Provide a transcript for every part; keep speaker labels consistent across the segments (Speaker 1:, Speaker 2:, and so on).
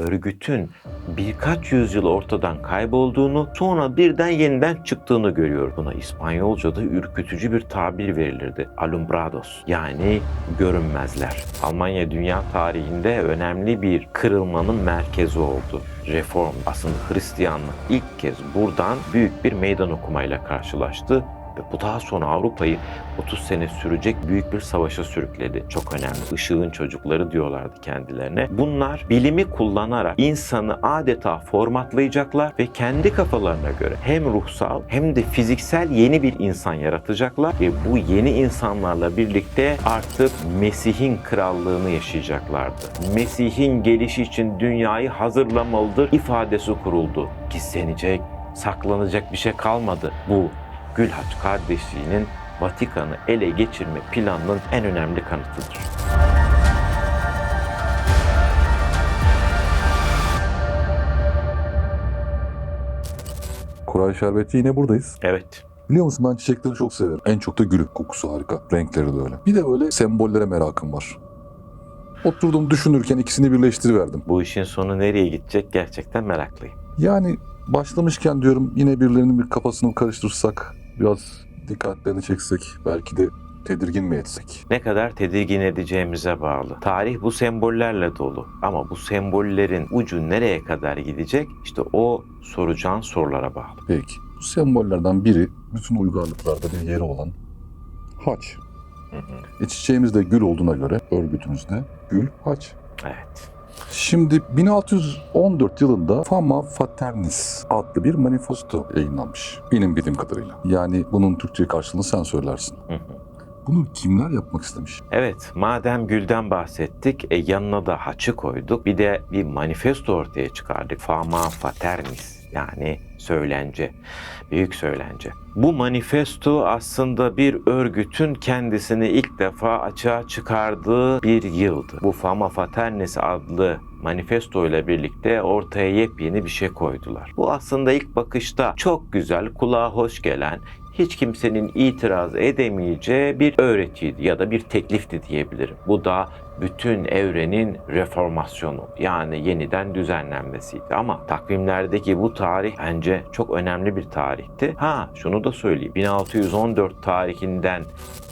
Speaker 1: örgütün birkaç yüzyıl ortadan kaybolduğunu sonra birden yeniden çıktığını görüyor. Buna İspanyolca'da ürkütücü bir tabir verilirdi. Alumbrados yani görünmezler. Almanya dünya tarihinde önemli bir kırılmanın merkezi oldu. Reform aslında Hristiyanlık ilk kez buradan büyük bir meydan okumayla karşılaştı ve bu daha sonra Avrupa'yı 30 sene sürecek büyük bir savaşa sürükledi. Çok önemli. Işığın çocukları diyorlardı kendilerine. Bunlar bilimi kullanarak insanı adeta formatlayacaklar ve kendi kafalarına göre hem ruhsal hem de fiziksel yeni bir insan yaratacaklar ve bu yeni insanlarla birlikte artık Mesih'in krallığını yaşayacaklardı. Mesih'in gelişi için dünyayı hazırlamalıdır ifadesi kuruldu. Gizlenecek, saklanacak bir şey kalmadı. Bu Gülhaç kardeşliğinin Vatikan'ı ele geçirme planının en önemli kanıtıdır.
Speaker 2: Koray Şerbeti yine buradayız.
Speaker 1: Evet,
Speaker 2: Biliyor musun ben çiçekleri çok severim. En çok da gülü. Kokusu harika. Renkleri de öyle. Bir de böyle sembollere merakım var. Oturdum düşünürken ikisini birleştiriverdim.
Speaker 1: bu işin sonu nereye gidecek gerçekten meraklıyım.
Speaker 2: Yani başlamışken diyorum yine birilerinin bir kafasını karıştırsak, biraz dikkatlerini çeksek, belki de tedirgin mi etsek?
Speaker 1: Ne kadar tedirgin edeceğimize bağlı. Tarih bu sembollerle dolu. Ama bu sembollerin ucu nereye kadar gidecek? İşte o soracağın sorulara bağlı.
Speaker 2: Peki. Bu sembollerden biri bütün uygarlıklarda bir yeri olan haç.
Speaker 1: Hı hı.
Speaker 2: E çiçeğimiz de gül olduğuna göre örgütümüzde gül haç.
Speaker 1: Evet.
Speaker 2: Şimdi 1614 yılında Fama Faternis adlı bir manifesto yayınlanmış. Benim bildiğim kadarıyla. Yani bunun Türkçe karşılığını sen söylersin.
Speaker 1: Hı hı.
Speaker 2: Bunu kimler yapmak istemiş?
Speaker 1: Evet, madem gülden bahsettik, e, yanına da haçı koyduk. Bir de bir manifesto ortaya çıkardık. Fama Faternis yani söylence, büyük söylence. Bu manifesto aslında bir örgütün kendisini ilk defa açığa çıkardığı bir yıldı. Bu Fama Faternis adlı manifesto ile birlikte ortaya yepyeni bir şey koydular. Bu aslında ilk bakışta çok güzel, kulağa hoş gelen, hiç kimsenin itiraz edemeyeceği bir öğretiydi ya da bir teklifti diyebilirim. Bu da bütün evrenin reformasyonu yani yeniden düzenlenmesiydi. Ama takvimlerdeki bu tarih bence çok önemli bir tarihti. Ha şunu da söyleyeyim 1614 tarihinden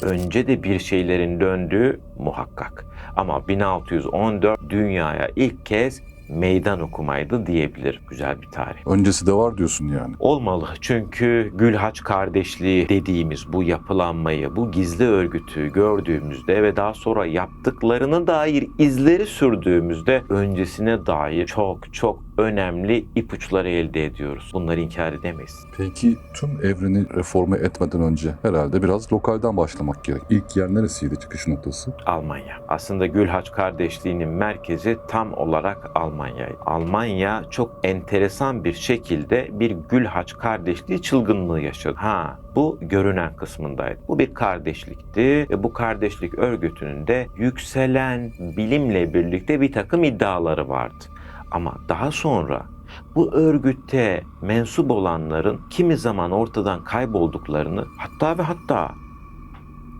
Speaker 1: önce de bir şeylerin döndüğü muhakkak. Ama 1614 dünyaya ilk kez meydan okumaydı diyebilirim. Güzel bir tarih.
Speaker 2: Öncesi de var diyorsun yani.
Speaker 1: Olmalı çünkü Gülhaç kardeşliği dediğimiz bu yapılanmayı, bu gizli örgütü gördüğümüzde ve daha sonra yaptıklarına dair izleri sürdüğümüzde öncesine dair çok çok önemli ipuçları elde ediyoruz. Bunları inkar edemeyiz.
Speaker 2: Peki tüm evreni reforme etmeden önce herhalde biraz lokalden başlamak gerek. İlk yer neresiydi çıkış noktası?
Speaker 1: Almanya. Aslında Gülhaç kardeşliğinin merkezi tam olarak Almanya'ydı. Almanya çok enteresan bir şekilde bir Gülhaç kardeşliği çılgınlığı yaşadı. Ha bu görünen kısmındaydı. Bu bir kardeşlikti ve bu kardeşlik örgütünün de yükselen bilimle birlikte bir takım iddiaları vardı. Ama daha sonra bu örgüte mensup olanların kimi zaman ortadan kaybolduklarını hatta ve hatta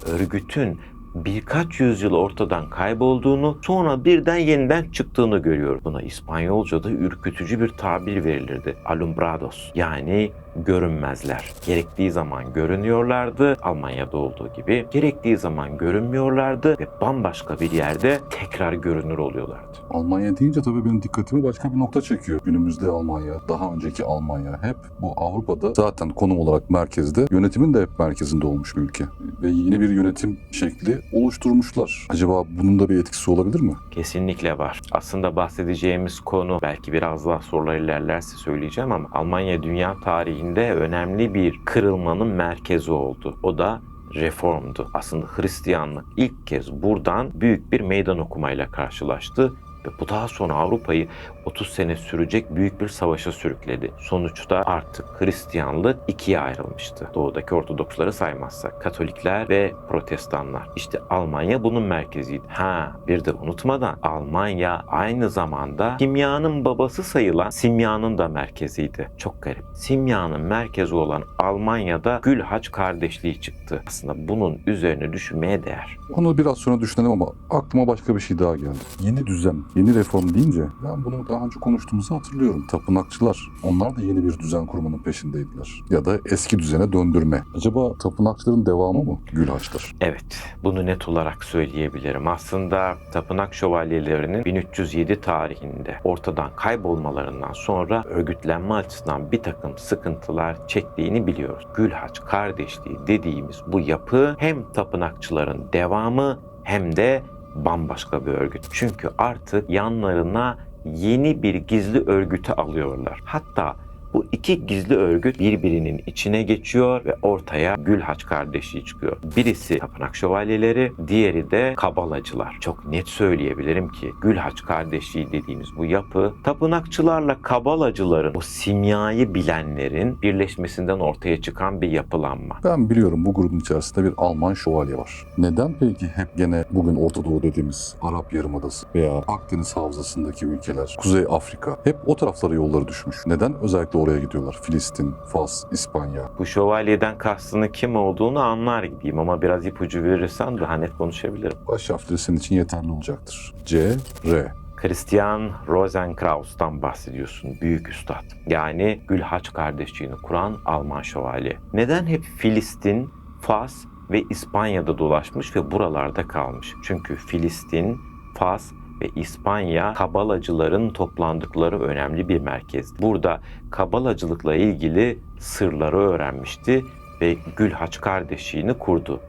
Speaker 1: örgütün birkaç yüzyıl ortadan kaybolduğunu sonra birden yeniden çıktığını görüyor. Buna İspanyolca'da ürkütücü bir tabir verilirdi. Alumbrados yani görünmezler. Gerektiği zaman görünüyorlardı Almanya'da olduğu gibi. Gerektiği zaman görünmüyorlardı ve bambaşka bir yerde tekrar görünür oluyorlardı.
Speaker 2: Almanya deyince tabii benim dikkatimi başka bir nokta çekiyor. Günümüzde Almanya, daha önceki Almanya hep bu Avrupa'da zaten konum olarak merkezde, yönetimin de hep merkezinde olmuş bir ülke. Ve yeni bir yönetim şekli oluşturmuşlar. Acaba bunun da bir etkisi olabilir mi?
Speaker 1: Kesinlikle var. Aslında bahsedeceğimiz konu belki biraz daha sorular ilerlerse söyleyeceğim ama Almanya dünya tarihinde önemli bir kırılmanın merkezi oldu. O da reformdu. Aslında Hristiyanlık ilk kez buradan büyük bir meydan okumayla karşılaştı ve bu daha sonra Avrupa'yı 30 sene sürecek büyük bir savaşa sürükledi. Sonuçta artık Hristiyanlık ikiye ayrılmıştı. Doğudaki Ortodoksları saymazsak. Katolikler ve Protestanlar. İşte Almanya bunun merkeziydi. Ha bir de unutmadan Almanya aynı zamanda kimyanın babası sayılan simyanın da merkeziydi. Çok garip. Simyanın merkezi olan Almanya'da Gülhaç kardeşliği çıktı. Aslında bunun üzerine düşünmeye değer.
Speaker 2: Onu biraz sonra düşünelim ama aklıma başka bir şey daha geldi. Yeni düzen Yeni reform deyince ben bunu daha önce konuştuğumuzu hatırlıyorum. Tapınakçılar onlar da yeni bir düzen kurmanın peşindeydiler. Ya da eski düzene döndürme. Acaba tapınakçıların devamı mı Gülhaç'tır?
Speaker 1: Evet, bunu net olarak söyleyebilirim. Aslında tapınak şövalyelerinin 1307 tarihinde ortadan kaybolmalarından sonra örgütlenme açısından bir takım sıkıntılar çektiğini biliyoruz. Gülhaç kardeşliği dediğimiz bu yapı hem tapınakçıların devamı hem de bambaşka bir örgüt. Çünkü artık yanlarına yeni bir gizli örgütü alıyorlar. Hatta bu iki gizli örgüt birbirinin içine geçiyor ve ortaya Gülhaç kardeşliği çıkıyor. Birisi tapınak şövalyeleri, diğeri de kabalacılar. Çok net söyleyebilirim ki Gülhaç kardeşliği dediğimiz bu yapı tapınakçılarla kabalacıların o simyayı bilenlerin birleşmesinden ortaya çıkan bir yapılanma.
Speaker 2: Ben biliyorum bu grubun içerisinde bir Alman şövalye var. Neden peki hep gene bugün Orta Doğu dediğimiz Arap Yarımadası veya Akdeniz Havzası'ndaki ülkeler, Kuzey Afrika hep o taraflara yolları düşmüş. Neden özellikle oraya gidiyorlar? Filistin, Fas, İspanya.
Speaker 1: Bu şövalyeden kastının kim olduğunu anlar gibiyim ama biraz ipucu verirsen daha net konuşabilirim.
Speaker 2: Baş harfleri senin için yeterli olacaktır. C, R.
Speaker 1: Christian Rosenkraus'tan bahsediyorsun. Büyük üstad. Yani Gülhaç kardeşliğini kuran Alman şövalye. Neden hep Filistin, Fas ve İspanya'da dolaşmış ve buralarda kalmış? Çünkü Filistin, Fas ve İspanya kabalacıların toplandıkları önemli bir merkez. Burada kabalacılıkla ilgili sırları öğrenmişti ve Gülhaç kardeşliğini kurdu.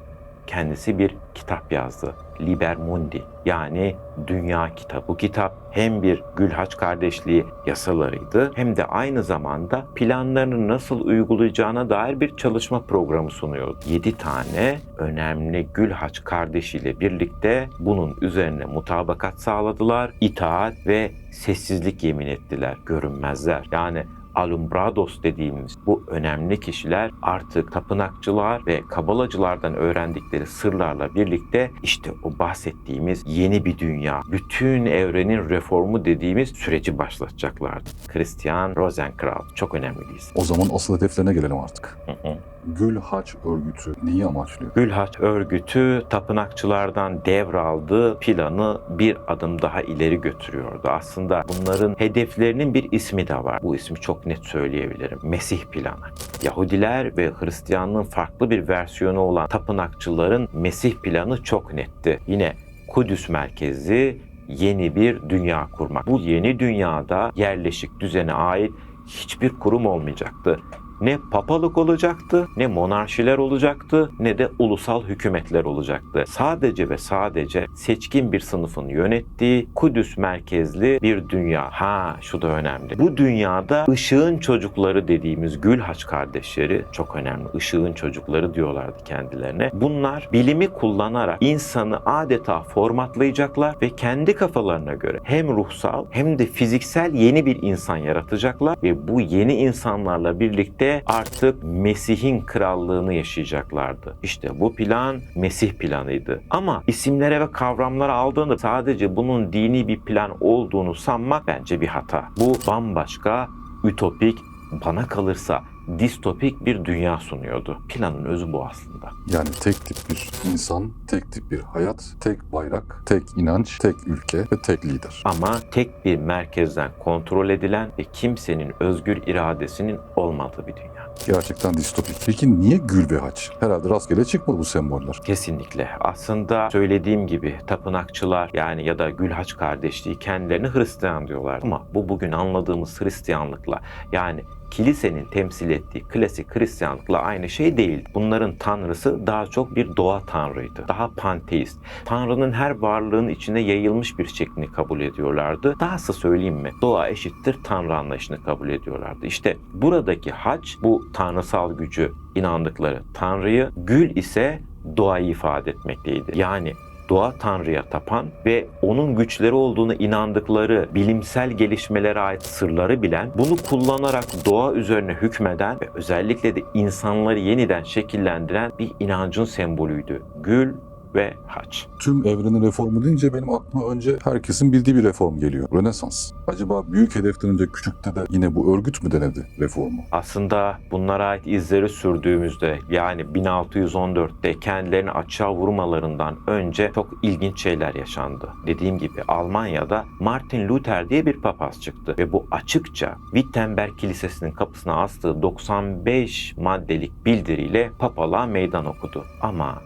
Speaker 1: Kendisi bir kitap yazdı. Liber Mundi yani Dünya Kitabı. Bu kitap hem bir Gülhaç kardeşliği yasalarıydı hem de aynı zamanda planlarını nasıl uygulayacağına dair bir çalışma programı sunuyordu. 7 tane önemli Gülhaç kardeşiyle birlikte bunun üzerine mutabakat sağladılar. İtaat ve sessizlik yemin ettiler. Görünmezler. Yani Alumbrados dediğimiz bu önemli kişiler artık tapınakçılar ve kabalacılardan öğrendikleri sırlarla birlikte işte o bahsettiğimiz yeni bir dünya, bütün evrenin reformu dediğimiz süreci başlatacaklardı. Christian Rosenkraut çok önemli bir isim.
Speaker 2: O zaman asıl hedeflerine gelelim artık.
Speaker 1: Hı hı.
Speaker 2: Gül Haç örgütü neyi amaçlıyor?
Speaker 1: Gülhaç örgütü tapınakçılardan devraldığı planı bir adım daha ileri götürüyordu. Aslında bunların hedeflerinin bir ismi de var. Bu ismi çok net söyleyebilirim. Mesih planı. Yahudiler ve Hristiyanlığın farklı bir versiyonu olan tapınakçıların Mesih planı çok netti. Yine Kudüs merkezli yeni bir dünya kurmak. Bu yeni dünyada yerleşik düzene ait hiçbir kurum olmayacaktı ne papalık olacaktı, ne monarşiler olacaktı, ne de ulusal hükümetler olacaktı. Sadece ve sadece seçkin bir sınıfın yönettiği Kudüs merkezli bir dünya. Ha şu da önemli. Bu dünyada ışığın çocukları dediğimiz Gülhaç kardeşleri çok önemli. Işığın çocukları diyorlardı kendilerine. Bunlar bilimi kullanarak insanı adeta formatlayacaklar ve kendi kafalarına göre hem ruhsal hem de fiziksel yeni bir insan yaratacaklar ve bu yeni insanlarla birlikte artık Mesih'in krallığını yaşayacaklardı. İşte bu plan Mesih planıydı. Ama isimlere ve kavramlara aldığında sadece bunun dini bir plan olduğunu sanmak bence bir hata. Bu bambaşka, ütopik, bana kalırsa distopik bir dünya sunuyordu. Planın özü bu aslında.
Speaker 2: Yani tek tip bir insan, tek tip bir hayat, tek bayrak, tek inanç, tek ülke ve tek lider.
Speaker 1: Ama tek bir merkezden kontrol edilen ve kimsenin özgür iradesinin olmadığı bir dünya.
Speaker 2: Gerçekten distopik. Peki niye gül ve haç? Herhalde rastgele çıkmadı bu semboller.
Speaker 1: Kesinlikle. Aslında söylediğim gibi tapınakçılar yani ya da Gülhaç kardeşliği kendilerini Hristiyan diyorlar. Ama bu bugün anladığımız Hristiyanlıkla yani kilisenin temsil ettiği klasik Hristiyanlıkla aynı şey değil. Bunların tanrısı daha çok bir doğa tanrıydı. Daha panteist. Tanrının her varlığın içine yayılmış bir şeklini kabul ediyorlardı. Dahası söyleyeyim mi? Doğa eşittir tanrı anlayışını kabul ediyorlardı. İşte buradaki haç bu tanrısal gücü inandıkları tanrıyı, gül ise doğayı ifade etmekteydi. Yani doğa tanrıya tapan ve onun güçleri olduğunu inandıkları bilimsel gelişmelere ait sırları bilen, bunu kullanarak doğa üzerine hükmeden ve özellikle de insanları yeniden şekillendiren bir inancın sembolüydü. Gül ve haç.
Speaker 2: Tüm evrenin reformu deyince benim aklıma önce herkesin bildiği bir reform geliyor. Rönesans. Acaba büyük hedeften önce küçükte de yine bu örgüt mü denedi reformu?
Speaker 1: Aslında bunlara ait izleri sürdüğümüzde yani 1614'te kendilerini açığa vurmalarından önce çok ilginç şeyler yaşandı. Dediğim gibi Almanya'da Martin Luther diye bir papaz çıktı ve bu açıkça Wittenberg Kilisesi'nin kapısına astığı 95 maddelik bildiriyle papalığa meydan okudu. Ama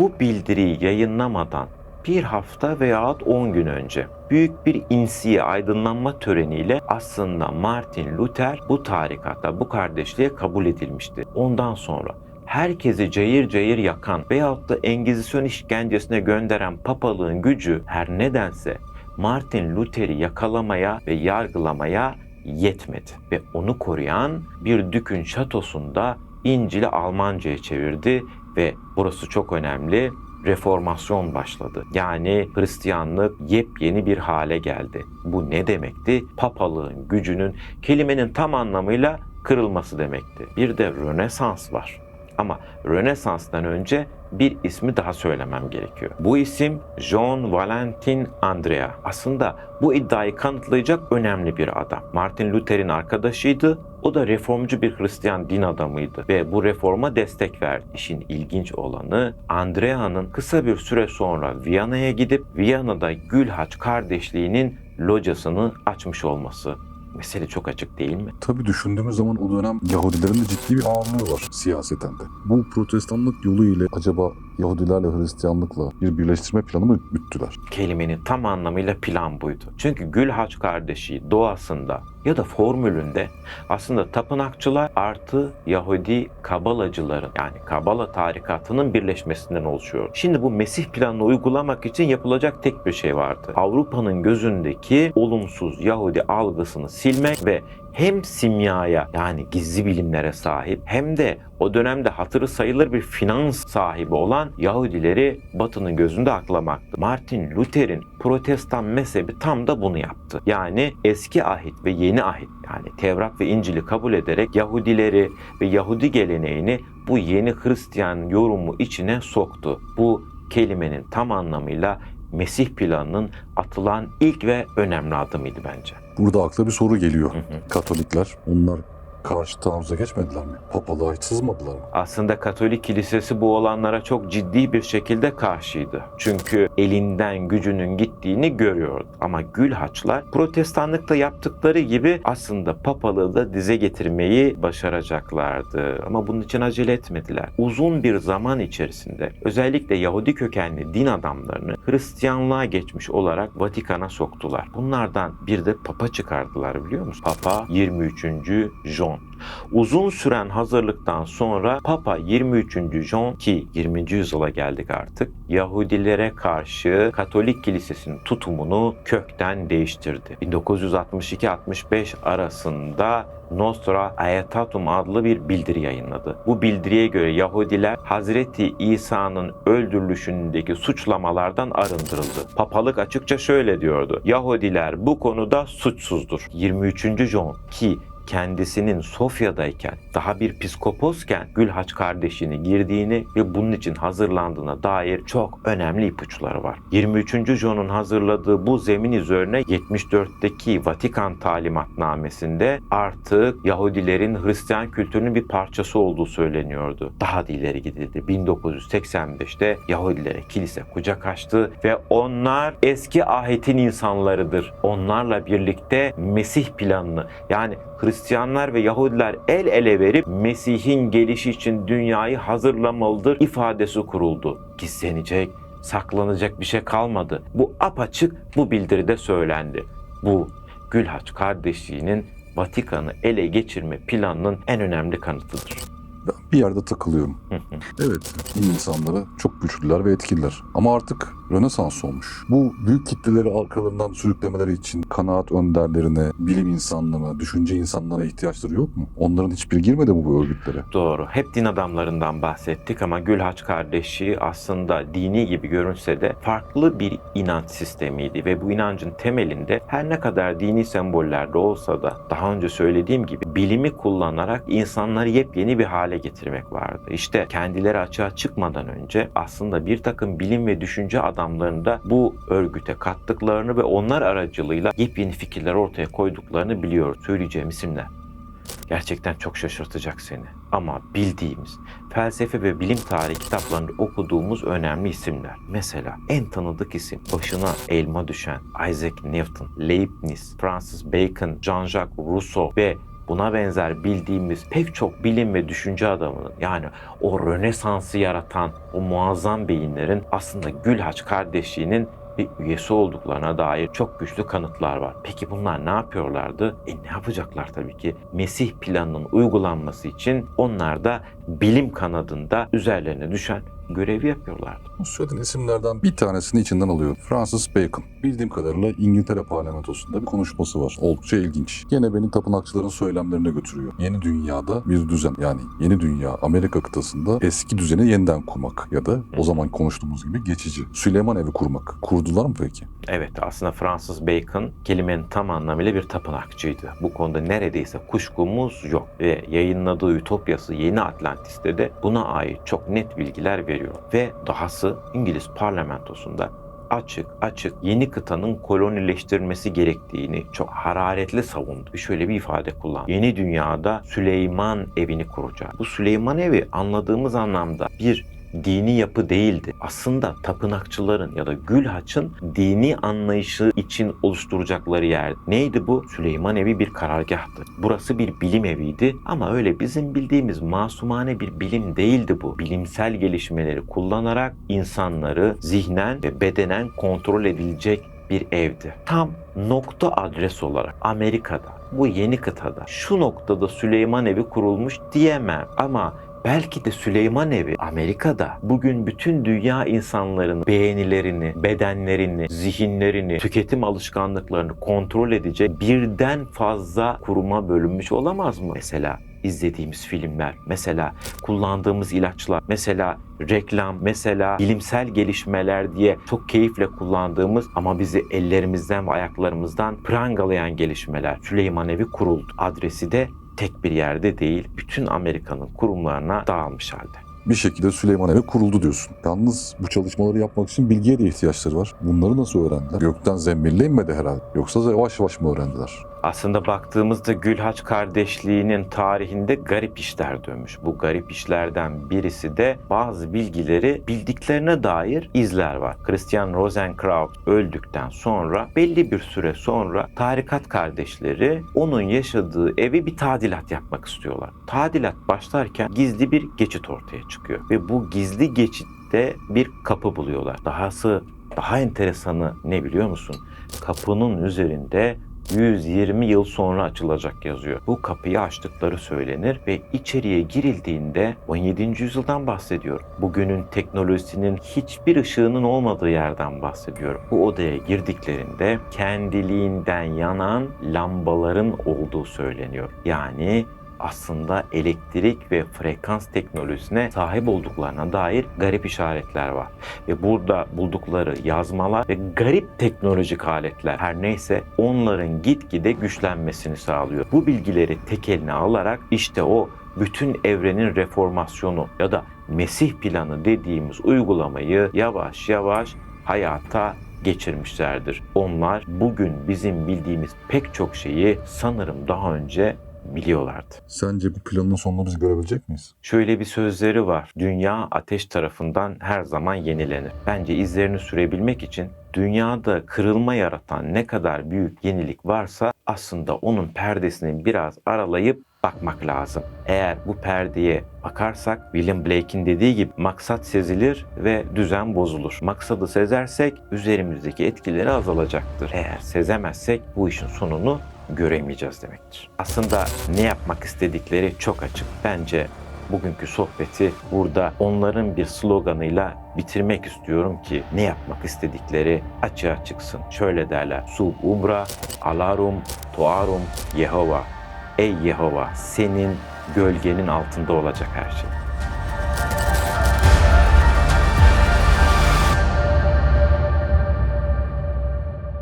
Speaker 1: bu bildiriyi yayınlamadan bir hafta veyahut 10 gün önce büyük bir insiye aydınlanma töreniyle aslında Martin Luther bu tarikata, bu kardeşliğe kabul edilmişti. Ondan sonra herkesi cayır cayır yakan veyahut da Engizisyon işkencesine gönderen papalığın gücü her nedense Martin Luther'i yakalamaya ve yargılamaya yetmedi. Ve onu koruyan bir dükün şatosunda İncil'i Almanca'ya çevirdi ve burası çok önemli reformasyon başladı. Yani Hristiyanlık yepyeni bir hale geldi. Bu ne demekti? Papalığın gücünün kelimenin tam anlamıyla kırılması demekti. Bir de Rönesans var. Ama Rönesans'tan önce bir ismi daha söylemem gerekiyor. Bu isim John Valentin Andrea. Aslında bu iddiayı kanıtlayacak önemli bir adam. Martin Luther'in arkadaşıydı. O da reformcu bir Hristiyan din adamıydı ve bu reforma destek verdi. İşin ilginç olanı Andrea'nın kısa bir süre sonra Viyana'ya gidip Viyana'da Gülhaç kardeşliğinin locasını açmış olması. Mesele çok açık değil mi?
Speaker 2: Tabii düşündüğümüz zaman o dönem Yahudilerin de ciddi bir ağırlığı var siyaseten de. Bu protestanlık yolu ile acaba Yahudilerle Hristiyanlıkla bir birleştirme planı mı güttüler?
Speaker 1: Kelimenin tam anlamıyla plan buydu. Çünkü Gülhaç kardeşi doğasında ya da formülünde aslında tapınakçılar artı Yahudi kabalacıların yani kabala tarikatının birleşmesinden oluşuyor. Şimdi bu Mesih planını uygulamak için yapılacak tek bir şey vardı. Avrupa'nın gözündeki olumsuz Yahudi algısını silmek ve hem simyaya yani gizli bilimlere sahip hem de o dönemde hatırı sayılır bir finans sahibi olan Yahudileri Batı'nın gözünde aklamaktı. Martin Luther'in protestan mezhebi tam da bunu yaptı. Yani eski ahit ve yeni ahit yani Tevrat ve İncil'i kabul ederek Yahudileri ve Yahudi geleneğini bu yeni Hristiyan yorumu içine soktu. Bu kelimenin tam anlamıyla Mesih planının atılan ilk ve önemli adımıydı bence.
Speaker 2: Burada akla bir soru geliyor.
Speaker 1: Hı hı.
Speaker 2: Katolikler onlar karşı taarruza geçmediler mi? Papalığa hiç sızmadılar mı?
Speaker 1: Aslında Katolik Kilisesi bu olanlara çok ciddi bir şekilde karşıydı. Çünkü elinden gücünün gittiğini görüyordu. Ama Gülhaçlar protestanlıkta yaptıkları gibi aslında papalığı da dize getirmeyi başaracaklardı. Ama bunun için acele etmediler. Uzun bir zaman içerisinde özellikle Yahudi kökenli din adamlarını Hristiyanlığa geçmiş olarak Vatikan'a soktular. Bunlardan bir de Papa çıkardılar biliyor musun? Papa 23. John. Uzun süren hazırlıktan sonra Papa 23. John ki 20. yüzyıla geldik artık Yahudilere karşı Katolik Kilisesi'nin tutumunu kökten değiştirdi. 1962-65 arasında Nostra Aetate adlı bir bildiri yayınladı. Bu bildiriye göre Yahudiler Hazreti İsa'nın öldürülüşündeki suçlamalardan arındırıldı. Papalık açıkça şöyle diyordu. Yahudiler bu konuda suçsuzdur. 23. John ki kendisinin Sofya'dayken daha bir psikoposken Gülhaç kardeşini girdiğini ve bunun için hazırlandığına dair çok önemli ipuçları var. 23. John'un hazırladığı bu zemin üzerine 74'teki Vatikan talimatnamesinde artık Yahudilerin Hristiyan kültürünün bir parçası olduğu söyleniyordu. Daha da ileri gidildi. 1985'te Yahudilere kilise kucak açtı ve onlar eski ahitin insanlarıdır. Onlarla birlikte Mesih planını yani Hristiyanlar ve Yahudiler el ele verip Mesih'in gelişi için dünyayı hazırlamalıdır ifadesi kuruldu. Gizlenecek, saklanacak bir şey kalmadı. Bu apaçık bu bildiride söylendi. Bu Gülhaç kardeşliğinin Vatikan'ı ele geçirme planının en önemli kanıtıdır.
Speaker 2: Ben bir yerde takılıyorum. Evet, din insanları çok güçlüler ve etkililer. Ama artık Rönesans olmuş. Bu büyük kitleleri arkalarından sürüklemeleri için kanaat önderlerine, bilim insanlarına, düşünce insanlarına ihtiyaçları yok mu? Onların hiçbiri girmedi mi bu örgütlere?
Speaker 1: Doğru. Hep din adamlarından bahsettik ama Gülhaç kardeşi aslında dini gibi görünse de farklı bir inanç sistemiydi ve bu inancın temelinde her ne kadar dini semboller de olsa da daha önce söylediğim gibi bilimi kullanarak insanları yepyeni bir hale getirmek vardı. İşte kendileri açığa çıkmadan önce aslında bir takım bilim ve düşünce adamlarını da bu örgüte kattıklarını ve onlar aracılığıyla yepyeni fikirler ortaya koyduklarını biliyoruz. Söyleyeceğim isimler. Gerçekten çok şaşırtacak seni. Ama bildiğimiz felsefe ve bilim tarihi kitaplarında okuduğumuz önemli isimler. Mesela en tanıdık isim başına elma düşen Isaac Newton, Leibniz, Francis Bacon, Jean-Jacques Rousseau ve buna benzer bildiğimiz pek çok bilim ve düşünce adamının yani o Rönesans'ı yaratan o muazzam beyinlerin aslında Gülhaç kardeşliğinin bir üyesi olduklarına dair çok güçlü kanıtlar var. Peki bunlar ne yapıyorlardı? E ne yapacaklar tabii ki? Mesih planının uygulanması için onlar da bilim kanadında üzerlerine düşen görevi yapıyorlardı.
Speaker 2: Bu söylediğin isimlerden bir tanesini içinden alıyorum. Francis Bacon. Bildiğim kadarıyla İngiltere parlamentosunda bir konuşması var. Oldukça ilginç. Yine beni tapınakçıların söylemlerine götürüyor. Yeni dünyada bir düzen yani yeni dünya Amerika kıtasında eski düzeni yeniden kurmak ya da o zaman konuştuğumuz gibi geçici. Süleyman evi kurmak. Kurdular mı peki?
Speaker 1: Evet aslında Francis Bacon kelimenin tam anlamıyla bir tapınakçıydı. Bu konuda neredeyse kuşkumuz yok. Ve yayınladığı Ütopyası Yeni Atlantis'te de buna ait çok net bilgiler veriyor. Ve dahası İngiliz parlamentosunda açık açık yeni kıtanın kolonileştirilmesi gerektiğini çok hararetli savundu. Şöyle bir ifade kullan. Yeni dünyada Süleyman evini kuracak. Bu Süleyman evi anladığımız anlamda bir dini yapı değildi. Aslında tapınakçıların ya da Gülhaç'ın dini anlayışı için oluşturacakları yer. Neydi bu? Süleyman evi bir karargahtı. Burası bir bilim eviydi ama öyle bizim bildiğimiz masumane bir bilim değildi bu. Bilimsel gelişmeleri kullanarak insanları zihnen ve bedenen kontrol edilecek bir evdi. Tam nokta adres olarak Amerika'da, bu yeni kıtada şu noktada Süleyman evi kurulmuş diyemem ama Belki de Süleyman Evi Amerika'da bugün bütün dünya insanların beğenilerini, bedenlerini, zihinlerini, tüketim alışkanlıklarını kontrol edecek birden fazla kuruma bölünmüş olamaz mı? Mesela izlediğimiz filmler, mesela kullandığımız ilaçlar, mesela reklam, mesela bilimsel gelişmeler diye çok keyifle kullandığımız ama bizi ellerimizden ve ayaklarımızdan prangalayan gelişmeler. Süleyman Evi kuruldu. Adresi de tek bir yerde değil, bütün Amerika'nın kurumlarına dağılmış halde.
Speaker 2: Bir şekilde Süleyman evi kuruldu diyorsun. Yalnız bu çalışmaları yapmak için bilgiye de ihtiyaçları var. Bunları nasıl öğrendiler? Gökten zembille inmedi herhalde. Yoksa yavaş yavaş mı öğrendiler?
Speaker 1: Aslında baktığımızda Gülhaç kardeşliğinin tarihinde garip işler dönmüş. Bu garip işlerden birisi de bazı bilgileri bildiklerine dair izler var. Christian Rosenkraut öldükten sonra belli bir süre sonra tarikat kardeşleri onun yaşadığı evi bir tadilat yapmak istiyorlar. Tadilat başlarken gizli bir geçit ortaya çıkıyor ve bu gizli geçitte bir kapı buluyorlar. Dahası daha enteresanı ne biliyor musun? Kapının üzerinde 120 yıl sonra açılacak yazıyor. Bu kapıyı açtıkları söylenir ve içeriye girildiğinde 17. yüzyıldan bahsediyorum. Bugünün teknolojisinin hiçbir ışığının olmadığı yerden bahsediyorum. Bu odaya girdiklerinde kendiliğinden yanan lambaların olduğu söyleniyor. Yani aslında elektrik ve frekans teknolojisine sahip olduklarına dair garip işaretler var. Ve burada buldukları yazmalar ve garip teknolojik aletler her neyse onların gitgide güçlenmesini sağlıyor. Bu bilgileri tek eline alarak işte o bütün evrenin reformasyonu ya da Mesih planı dediğimiz uygulamayı yavaş yavaş hayata geçirmişlerdir. Onlar bugün bizim bildiğimiz pek çok şeyi sanırım daha önce biliyorlardı.
Speaker 2: Sence bu planın sonunu biz görebilecek miyiz?
Speaker 1: Şöyle bir sözleri var. Dünya ateş tarafından her zaman yenilenir. Bence izlerini sürebilmek için dünyada kırılma yaratan ne kadar büyük yenilik varsa aslında onun perdesini biraz aralayıp bakmak lazım. Eğer bu perdeye bakarsak William Blake'in dediği gibi maksat sezilir ve düzen bozulur. Maksadı sezersek üzerimizdeki etkileri azalacaktır. Eğer sezemezsek bu işin sonunu göremeyeceğiz demektir. Aslında ne yapmak istedikleri çok açık. Bence bugünkü sohbeti burada onların bir sloganıyla bitirmek istiyorum ki ne yapmak istedikleri açığa çıksın. Şöyle derler. Sub umbra alarum toarum Yehova. Ey Yehova senin gölgenin altında olacak her şey.